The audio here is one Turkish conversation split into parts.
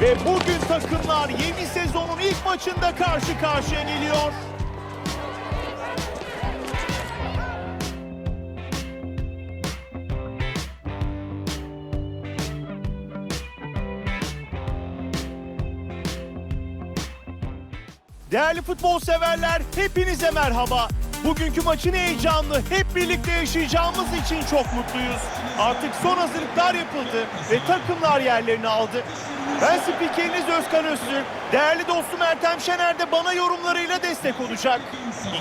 Ve bugün takımlar yeni sezonun ilk maçında karşı karşıya geliyor. Değerli futbol severler hepinize merhaba. Bugünkü maçın heyecanını hep birlikte yaşayacağımız için çok mutluyuz. Artık son hazırlıklar yapıldı ve takımlar yerlerini aldı. Ben spikeriniz Özkan Öztürk. Değerli dostum Ertem Şener de bana yorumlarıyla destek olacak.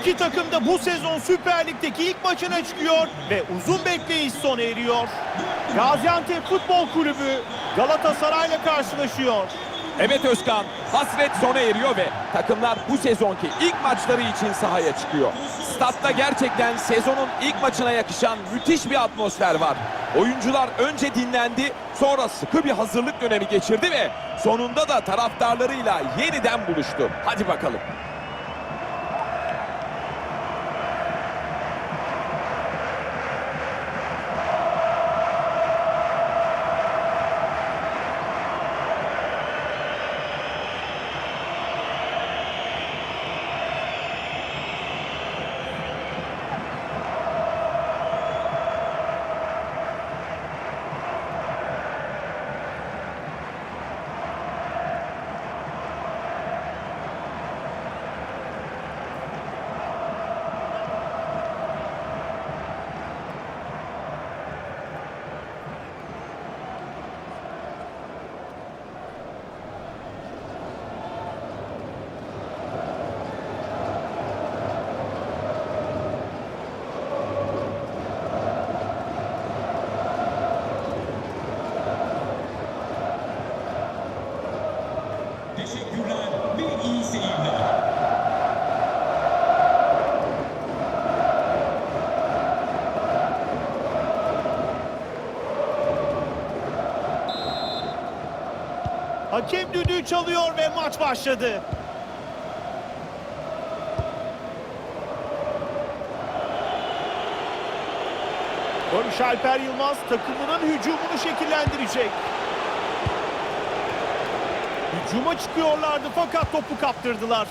İki takım da bu sezon Süper Lig'deki ilk maçına çıkıyor ve uzun bekleyiş sona eriyor. Gaziantep Futbol Kulübü Galatasaray'la karşılaşıyor. Evet Özkan, hasret sona eriyor ve takımlar bu sezonki ilk maçları için sahaya çıkıyor. Statta gerçekten sezonun ilk maçına yakışan müthiş bir atmosfer var. Oyuncular önce dinlendi, sonra sıkı bir hazırlık dönemi geçirdi ve sonunda da taraftarlarıyla yeniden buluştu. Hadi bakalım. Hakem düdüğü çalıyor ve maç başladı. Barış Alper Yılmaz takımının hücumunu şekillendirecek. Hücuma çıkıyorlardı fakat topu kaptırdılar.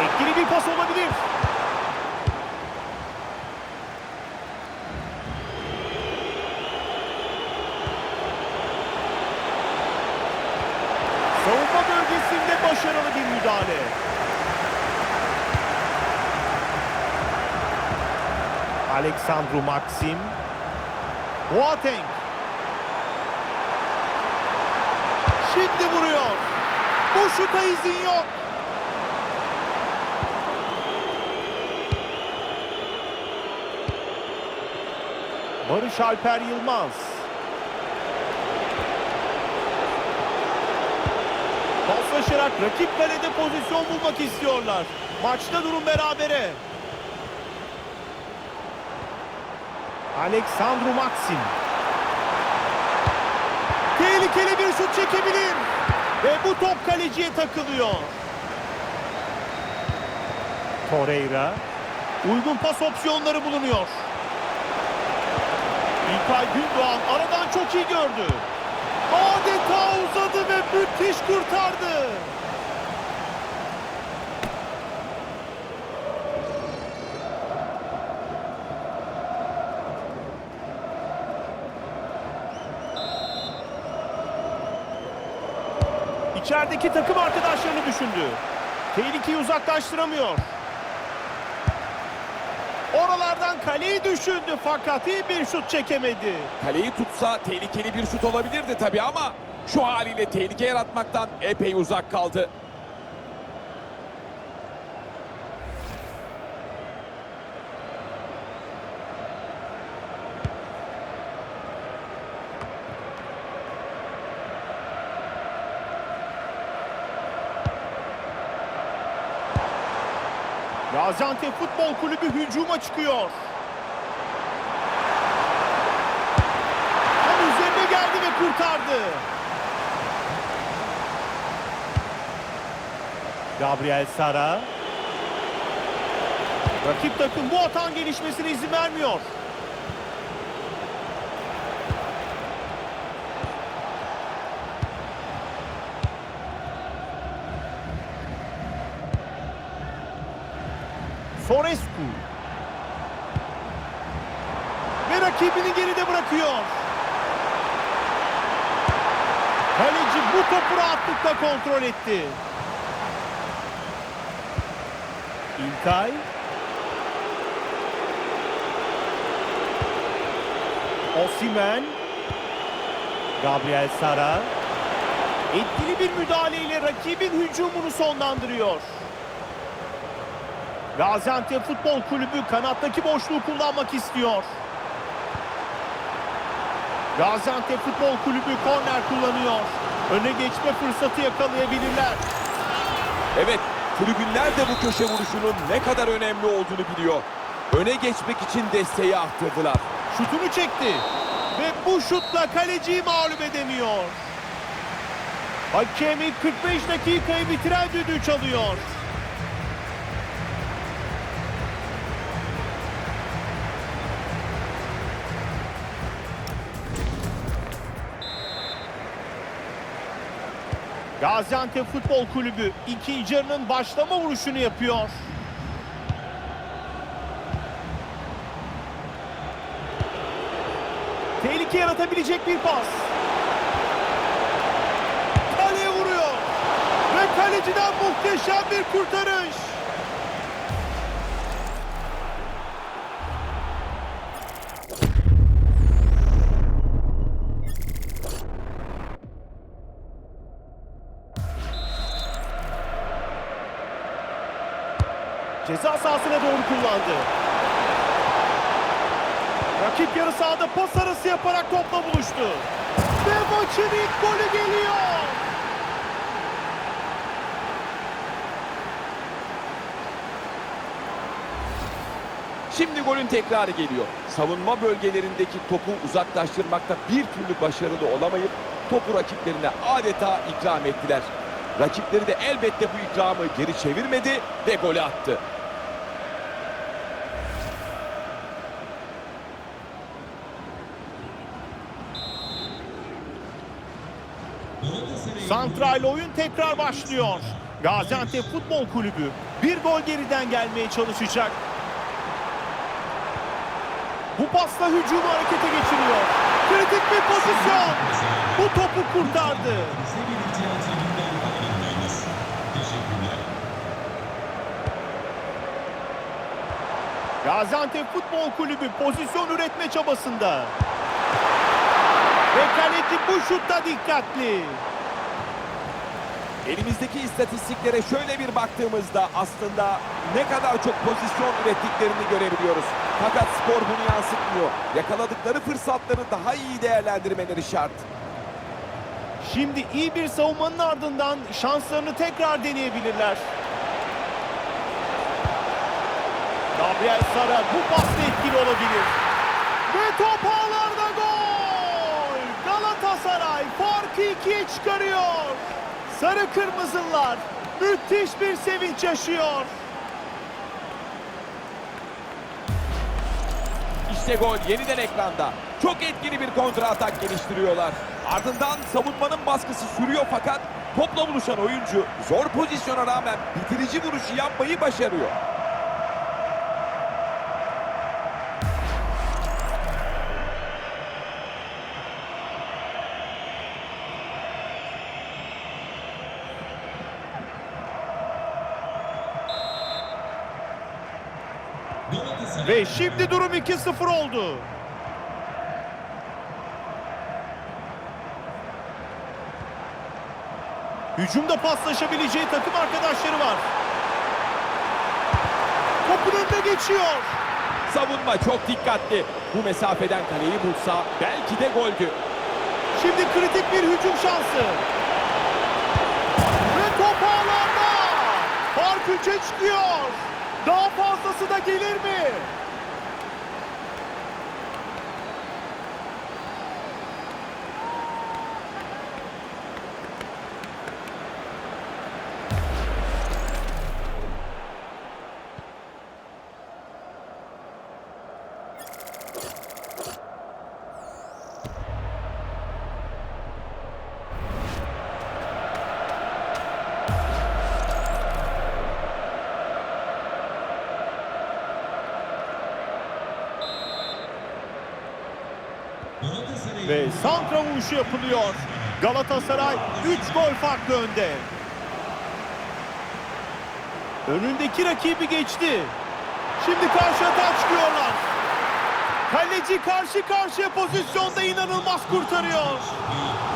Etkili bir pas olabilir. Savunma bölgesinde başarılı bir müdahale. Alexandru Maxim. Boateng. Şimdi vuruyor. Bu şuta izin yok. Barış Alper Yılmaz. Paslaşarak rakip kalede pozisyon bulmak istiyorlar. Maçta durum berabere. Alexandru Maxim. Tehlikeli bir şut çekebilir. Ve bu top kaleciye takılıyor. Torreira. Uygun pas opsiyonları bulunuyor. İlkay Gündoğan aradan çok iyi gördü. Adeta uzadı ve müthiş kurtardı. İçerideki takım arkadaşlarını düşündü. Tehlikeyi uzaklaştıramıyor. Oralardan kaleyi düşündü fakat iyi bir şut çekemedi. Kaleyi tutsa tehlikeli bir şut olabilirdi tabii ama şu haliyle tehlike yaratmaktan epey uzak kaldı. Gaziantep Futbol Kulübü hücuma çıkıyor. Tam üzerine geldi ve kurtardı. Gabriel Sara. Rakip takım bu atan gelişmesine izin vermiyor. Sorescu. Ve rakibini geride bırakıyor. Kaleci bu topu rahatlıkla kontrol etti. İlkay. Osimen. Gabriel Sara. Etkili bir müdahaleyle rakibin hücumunu sonlandırıyor. Gaziantep Futbol Kulübü kanattaki boşluğu kullanmak istiyor. Gaziantep Futbol Kulübü korner kullanıyor. Öne geçme fırsatı yakalayabilirler. Evet, tribünler de bu köşe vuruşunun ne kadar önemli olduğunu biliyor. Öne geçmek için desteği arttırdılar. Şutunu çekti. Ve bu şutla kaleciyi mağlup edemiyor. Hakemi 45 dakikayı bitiren düdüğü çalıyor. Gaziantep Futbol Kulübü ikinci yarının başlama vuruşunu yapıyor. Tehlike yaratabilecek bir pas. Kaleye vuruyor. Ve kaleciden muhteşem bir kurtarış. Ceza sahasına doğru kullandı. Rakip yarı sahada pas arası yaparak topla buluştu. Ve maçın ilk golü geliyor. Şimdi golün tekrarı geliyor. Savunma bölgelerindeki topu uzaklaştırmakta bir türlü başarılı olamayıp topu rakiplerine adeta ikram ettiler. Rakipleri de elbette bu ikramı geri çevirmedi ve golü attı. Santral oyun tekrar başlıyor. Gaziantep Futbol Kulübü bir gol geriden gelmeye çalışacak. Bu pasla hücumu harekete geçiriyor. Kritik bir pozisyon. Bu topu kurtardı. Gaziantep Futbol Kulübü pozisyon üretme çabasında. Ve kaleci bu şutta dikkatli. Elimizdeki istatistiklere şöyle bir baktığımızda aslında ne kadar çok pozisyon ürettiklerini görebiliyoruz. Fakat skor bunu yansıtmıyor. Yakaladıkları fırsatları daha iyi değerlendirmeleri şart. Şimdi iyi bir savunmanın ardından şanslarını tekrar deneyebilirler. Gabriel Sara bu pasla etkili olabilir. Ve top ağlarda gol! Galatasaray farkı ikiye çıkarıyor. Sarı Kırmızılar müthiş bir sevinç yaşıyor. İşte gol yeniden ekranda. Çok etkili bir kontra atak geliştiriyorlar. Ardından savunmanın baskısı sürüyor fakat topla buluşan oyuncu zor pozisyona rağmen bitirici vuruşu yapmayı başarıyor. Ve şimdi durum 2-0 oldu. Hücumda paslaşabileceği takım arkadaşları var. Topun önüne geçiyor. Savunma çok dikkatli. Bu mesafeden kaleyi bulsa belki de goldü. Şimdi kritik bir hücum şansı. Ve top ağlarda. Fark 3'e çıkıyor. Daha fazlası da gelir mi? Ve santra vuruşu yapılıyor. Galatasaray 3 gol farklı önde. Önündeki rakibi geçti. Şimdi karşı atağa çıkıyorlar. Kaleci karşı karşıya pozisyonda inanılmaz kurtarıyor.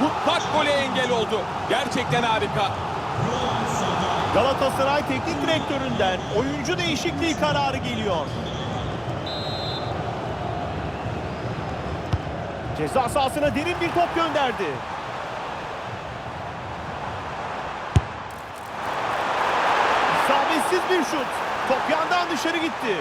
Mutlak gole engel oldu. Gerçekten harika. Galatasaray teknik direktöründen oyuncu değişikliği kararı geliyor. Ceza sahasına derin bir top gönderdi. İsabetsiz bir şut. Top yandan dışarı gitti.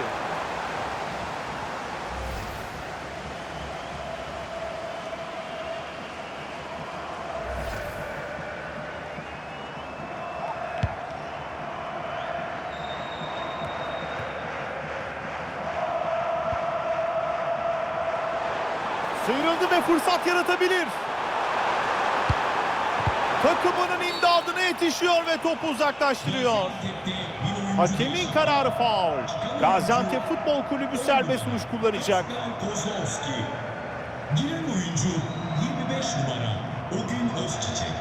Sıyrıldı ve fırsat yaratabilir. Takımının imdadına yetişiyor ve topu uzaklaştırıyor. Hakemin kararı faul. Gaziantep Futbol Kulübü serbest vuruş kullanacak. Giren oyuncu 25 numara o gün Özçiçek.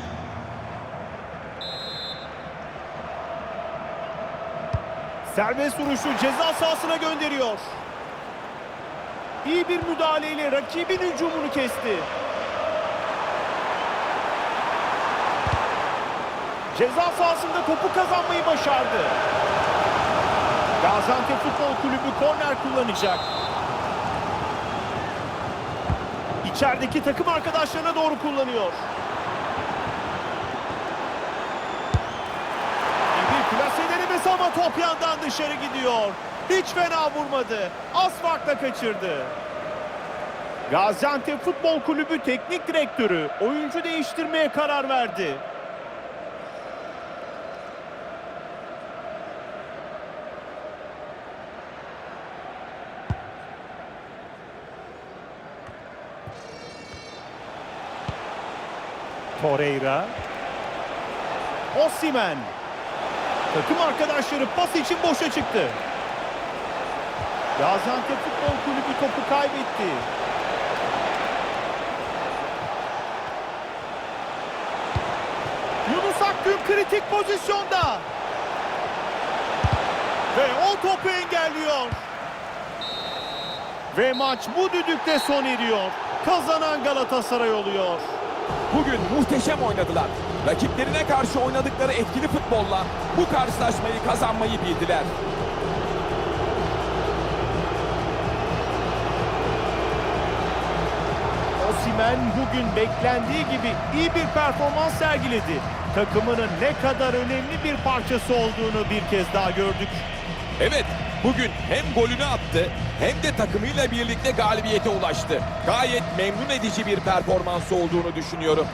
Serbest vuruşu ceza sahasına gönderiyor. İyi bir müdahaleyle rakibin hücumunu kesti. Ceza sahasında topu kazanmayı başardı. Gaziantep Futbol Kulübü korner kullanacak. İçerideki takım arkadaşlarına doğru kullanıyor. Bir plase denemesi ama top yandan dışarı gidiyor. Hiç fena vurmadı. Az kaçırdı. Gaziantep Futbol Kulübü Teknik Direktörü oyuncu değiştirmeye karar verdi. Torreira. Osimhen. Takım arkadaşları pas için boşa çıktı. Gaziantep Futbol Kulübü topu kaybetti. Yunus Akgün kritik pozisyonda. Ve o topu engelliyor. Ve maç bu düdükte son eriyor. Kazanan Galatasaray oluyor. Bugün muhteşem oynadılar. Rakiplerine karşı oynadıkları etkili futbolla bu karşılaşmayı kazanmayı bildiler. Osimhen bugün beklendiği gibi iyi bir performans sergiledi. Takımının ne kadar önemli bir parçası olduğunu bir kez daha gördük. Evet, bugün hem golünü attı hem de takımıyla birlikte galibiyete ulaştı. Gayet memnun edici bir performans olduğunu düşünüyorum.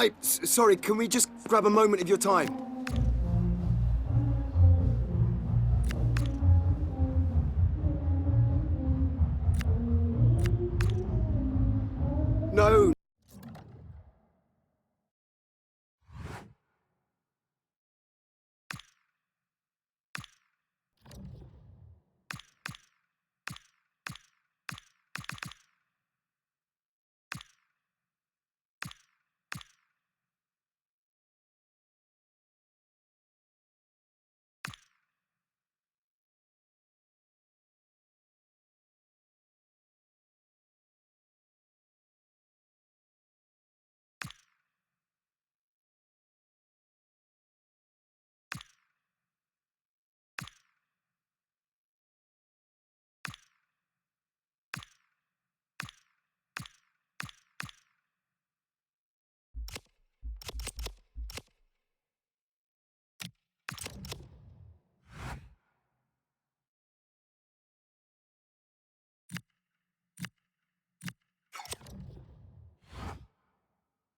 Hi, sorry, can we just grab a moment of your time?